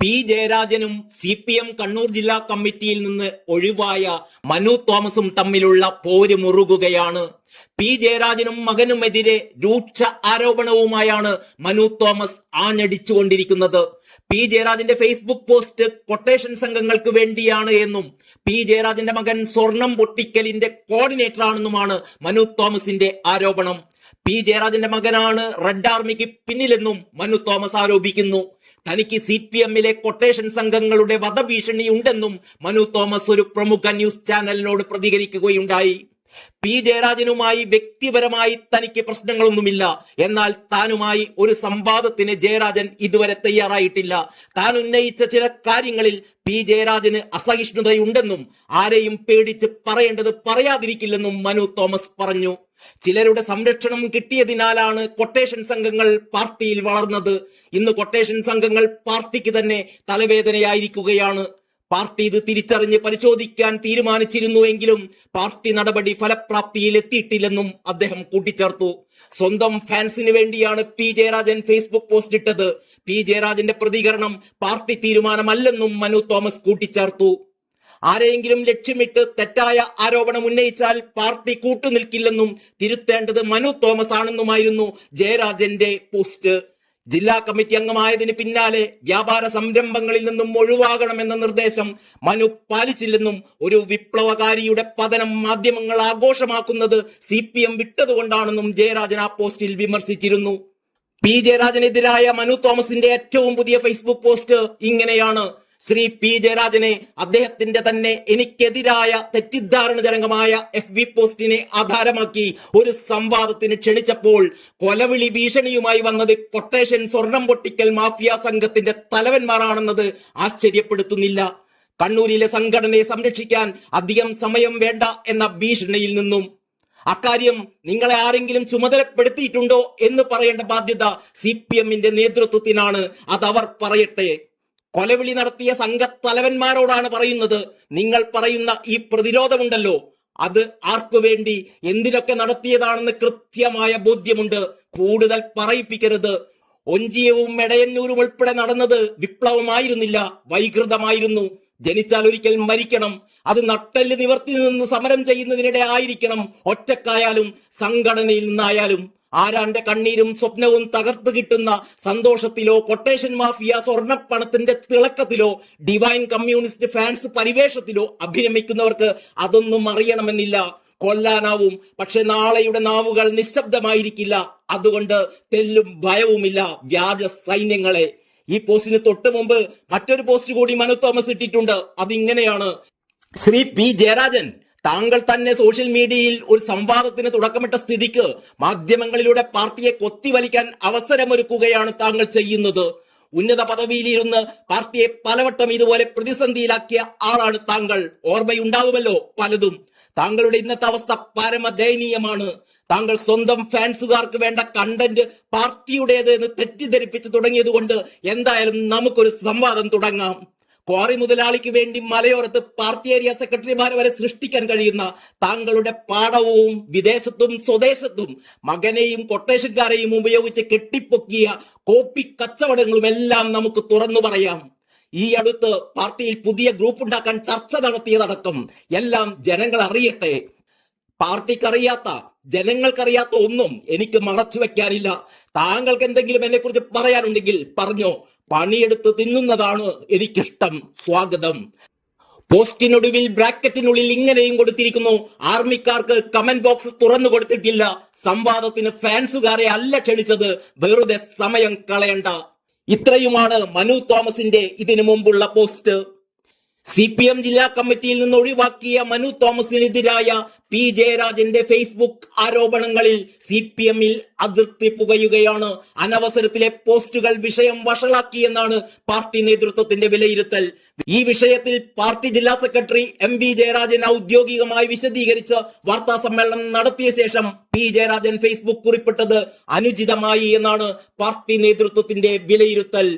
P ജയരാജനും C P M Kannur ജില്ലാ കമ്മിറ്റിയിൽ നിന്ന് ഒഴിവായ മനു തോമസും തമ്മിലുള്ള പോര് മുറുകുകയാണ്. പി ജയരാജനും മകനുമെതിരെ രൂക്ഷ ആരോപണവുമായാണ് മനു തോമസ് ആഞ്ഞടിച്ചുകൊണ്ടിരിക്കുന്നത്. പി ജയരാജന്റെ ഫേസ്ബുക്ക് പോസ്റ്റ് കൊട്ടേഷൻ സംഘങ്ങൾക്ക് വേണ്ടിയാണ് എന്നും പി ജയരാജന്റെ മകൻ സ്വർണം പൊട്ടിക്കലിന്റെ കോർഡിനേറ്റർ ആണെന്നുമാണ് മനു തോമസിന്റെ ആരോപണം. പി ജയരാജന്റെ മകനാണ് റെഡ് ആർമിക്ക് പിന്നിലെന്നും മനു തോമസ് ആരോപിക്കുന്നു. തനിക്ക് സി പി എമ്മിലെ കൊട്ടേഷൻ സംഘങ്ങളുടെ വധഭീഷണി ഉണ്ടെന്നും മനു തോമസ് ഒരു പ്രമുഖ ന്യൂസ് ചാനലിനോട് പ്രതികരിക്കുകയുണ്ടായി. പി ജയരാജനുമായി വ്യക്തിപരമായി തനിക്ക് പ്രശ്നങ്ങളൊന്നുമില്ല. എന്നാൽ താനുമായി ഒരു സംവാദത്തിന് ജയരാജൻ ഇതുവരെ തയ്യാറായിട്ടില്ല. താൻ ഉന്നയിച്ച ചില കാര്യങ്ങളിൽ പി ജയരാജന് അസഹിഷ്ണുതയുണ്ടെന്നും ആരെയും പേടിച്ച് പറയേണ്ടത് പറയാതിരിക്കില്ലെന്നും മനു തോമസ് പറഞ്ഞു. ചിലരുടെ സംരക്ഷണം കിട്ടിയതിനാലാണ് കൊട്ടേഷൻ സംഘങ്ങൾ പാർട്ടിയിൽ വളർന്നത്. ഇന്ന് കൊട്ടേഷൻ സംഘങ്ങൾ പാർട്ടിക്ക് തന്നെ തലവേദനയായിരിക്കുകയാണ്. പാർട്ടി ഇത് തിരിച്ചറിഞ്ഞ് പരിശോധിക്കാൻ തീരുമാനിച്ചിരുന്നുവെങ്കിലും പാർട്ടി നടപടി ഫലപ്രാപ്തിയിൽ എത്തിയിട്ടില്ലെന്നും അദ്ദേഹം കൂട്ടിച്ചേർത്തു. സ്വന്തം ഫാൻസിന് വേണ്ടിയാണ് പി ജയരാജൻ ഫേസ്ബുക്ക് പോസ്റ്റ് ഇട്ടത്. പി ജയരാജന്റെ പ്രതികരണം പാർട്ടി തീരുമാനമല്ലെന്നും മനു തോമസ് കൂട്ടിച്ചേർത്തു. ആരെയെങ്കിലും ലക്ഷ്യമിട്ട് തെറ്റായ ആരോപണം ഉന്നയിച്ചാൽ പാർട്ടി കൂട്ടുനിൽക്കില്ലെന്നും തിരുത്തേണ്ടത് മനു തോമസ് ആണെന്നുമായിരുന്നു ജയരാജന്റെ പോസ്റ്റ്. ജില്ലാ കമ്മിറ്റി അംഗമായതിന് പിന്നാലെ വ്യാപാര സംരംഭങ്ങളിൽ നിന്നും ഒഴിവാകണമെന്ന നിർദ്ദേശം മനു പാലിച്ചില്ലെന്നും ഒരു വിപ്ലവകാരിയുടെ പതനം മാധ്യമങ്ങൾ ആഘോഷമാക്കുന്നത് സി പി എം വിട്ടതുകൊണ്ടാണെന്നും ജയരാജൻ ആ പോസ്റ്റിൽ വിമർശിച്ചിരുന്നു. പി ജയരാജനെതിരായ മനു തോമസിന്റെ ഏറ്റവും പുതിയ ഫേസ്ബുക്ക് പോസ്റ്റ് ഇങ്ങനെയാണ്. ശ്രീ പി. ജയരാജനെ അദ്ദേഹത്തിന്റെ തന്നെ എനിക്കെതിരായ തെറ്റിദ്ധാരണ തെറ്റിദ്ധാരണജനകമായ എഫ്. ബി പോസ്റ്റിനെ ആധാരമാക്കി ഒരു സംവാദത്തിന് ക്ഷണിച്ചപ്പോൾ കൊലവിളി ഭീഷണിയുമായി വന്നത് കൊട്ടേഷൻ സ്വർണം പൊട്ടിക്കൽ മാഫിയ സംഘത്തിന്റെ തലവന്മാരാണെന്നത് ആശ്ചര്യപ്പെടുത്തുന്നില്ല. കണ്ണൂരിലെ സംഘടനയെ സംരക്ഷിക്കാൻ അധികം സമയം വേണ്ട എന്ന ഭീഷണിയിൽ നിന്നും. അക്കാര്യം നിങ്ങളെ ആരെങ്കിലും ചുമതലപ്പെടുത്തിയിട്ടുണ്ടോ എന്ന് പറയേണ്ട ബാധ്യത സി പി എമ്മിന്റെ നേതൃത്വത്തിനാണ്. അതവർ പറയട്ടെ. കൊലവിളി നടത്തിയ സംഘത്തലവന്മാരോടാണ് പറയുന്നത്. നിങ്ങൾ പറയുന്ന ഈ പ്രതിരോധമുണ്ടല്ലോ. അത് ആർക്കു വേണ്ടി എന്തിനൊക്കെ നടത്തിയതാണെന്ന് കൃത്യമായ ബോധ്യമുണ്ട്. കൂടുതൽ പറയിപ്പിക്കരുത്. ഒഞ്ചിയവും മെടയന്നൂരും ഉൾപ്പെടെ നടന്നത് വിപ്ലവമായിരുന്നില്ല വൈകൃതമായിരുന്നു. ജനിച്ചാൽ ഒരിക്കൽ മരിക്കണം. അത് നട്ടൽ നിവർത്തി നിന്ന് സമരം ചെയ്യുന്നതിനിടെ ആയിരിക്കണം. ഒറ്റക്കായാലും സംഘടനയിൽ നിന്നായാലും ആരാന്റെ കണ്ണീരും സ്വപ്നവും തകർത്ത് കിട്ടുന്ന സന്തോഷത്തിലോ കൊട്ടേഷൻ മാഫിയ സ്വർണപ്പണത്തിന്റെ തിളക്കത്തിലോ ഡിവൈൻ കമ്മ്യൂണിസ്റ്റ് ഫാൻസ് പരിവേഷത്തിലോ അഭിനമിക്കുന്നവർക്ക് അതൊന്നും അറിയണമെന്നില്ല. കൊല്ലാനാവും. പക്ഷെ നാളെയുടെ നാവുകൾ നിശബ്ദമായിരിക്കില്ല. അതുകൊണ്ട് തെല്ലും ഭയവുമില്ല വ്യാജ സൈന്യങ്ങളെ. ഈ പോസ്റ്റിന് തൊട്ട് മുമ്പ് മറ്റൊരു പോസ്റ്റ് കൂടി മനു തോമസ് ഇട്ടിട്ടുണ്ട്. അതിങ്ങനെയാണ്. ശ്രീ പി ജയരാജൻ താങ്കൾ തന്നെ സോഷ്യൽ മീഡിയയിൽ ഒരു സംവാദത്തിന് തുടക്കമിട്ട സ്ഥിതിക്ക് മാധ്യമങ്ങളിലൂടെ പാർട്ടിയെ കൊത്തിവലിക്കാൻ അവസരമൊരുക്കുകയാണ് താങ്കൾ ചെയ്യുന്നത്. ഉന്നത പദവിയിലിരുന്ന് പാർട്ടിയെ പലവട്ടം ഇതുപോലെ പ്രതിസന്ധിയിലാക്കിയ ആളാണ് താങ്കൾ. ഓർമ്മയുണ്ടാവുമല്ലോ പലതും. താങ്കളുടെ ഇന്നത്തെ അവസ്ഥ പരമദയനീയമാണ്. താങ്കൾ സ്വന്തം ഫാൻസുകാർക്ക് വേണ്ട കണ്ടന്റ് പാർട്ടിയുടേത് എന്ന് തെറ്റിദ്ധരിപ്പിച്ച് തുടങ്ങിയത് കൊണ്ട് എന്തായാലും നമുക്കൊരു സംവാദം തുടങ്ങാം. ക്വാറി മുതലാളിക്ക് വേണ്ടി മലയോരത്ത് പാർട്ടി ഏരിയ സെക്രട്ടറിമാരെ വരെ സൃഷ്ടിക്കാൻ കഴിയുന്ന താങ്കളുടെ പാടവും വിദേശത്തും സ്വദേശത്തും മകനെയും കൊട്ടേഷൻകാരെയും ഉപയോഗിച്ച് കെട്ടിപ്പൊക്കിയ കോപ്പി കച്ചവടങ്ങളും എല്ലാം നമുക്ക് തുറന്നു പറയാം. ഈ അടുത്ത് പാർട്ടിയിൽ പുതിയ ഗ്രൂപ്പ് ഉണ്ടാക്കാൻ ചർച്ച നടത്തിയതടക്കം എല്ലാം ജനങ്ങൾ അറിയട്ടെ. പാർട്ടിക്കറിയാത്ത ജനങ്ങൾക്കറിയാത്ത ഒന്നും എനിക്ക് മറച്ചു വെക്കാനില്ല. താങ്കൾക്ക് എന്തെങ്കിലും എന്നെ കുറിച്ച് പറയാനുണ്ടെങ്കിൽ പറഞ്ഞോ. പണിയെടുത്ത് തിന്നുന്നതാണ് എനിക്കിഷ്ടം. സ്വാഗതം. പോസ്റ്റിനൊടുവിൽ ബ്രാക്കറ്റിനുള്ളിൽ ഇങ്ങനെയും കൊടുത്തിരിക്കുന്നു. ആർമിക്കാർക്ക് കമന്റ് ബോക്സ് തുറന്നു കൊടുത്തിട്ടില്ല. സംവാദത്തിന് ഫാൻസുകാരെ അല്ല ക്ഷണിച്ചത്. വെറുതെ സമയം കളയണ്ട. ഇത്രയുമാണ് മനു തോമസിന്റെ ഇതിനു മുമ്പുള്ള പോസ്റ്റ്. സി പി എം ജില്ലാ കമ്മിറ്റിയിൽ നിന്ന് ഒഴിവാക്കിയ മനു തോമസിനെതിരായ പി ജയരാജന്റെ ഫേസ്ബുക്ക് ആരോപണങ്ങളിൽ സി പി എമ്മിൽ അതിർത്തി പുകയുകയാണ്. അനവസരത്തിലെ പോസ്റ്റുകൾ വിഷയം വഷളാക്കിയെന്നാണ് പാർട്ടി നേതൃത്വത്തിന്റെ വിലയിരുത്തൽ. ഈ വിഷയത്തിൽ പാർട്ടി ജില്ലാ സെക്രട്ടറി എം വി ജയരാജൻ ഔദ്യോഗികമായി വിശദീകരിച്ച് വാർത്താ സമ്മേളനം നടത്തിയ ശേഷം പി ജയരാജൻ ഫേസ്ബുക്ക് കുറിപ്പിട്ടത് അനുചിതമായി എന്നാണ് പാർട്ടി നേതൃത്വത്തിന്റെ വിലയിരുത്തൽ.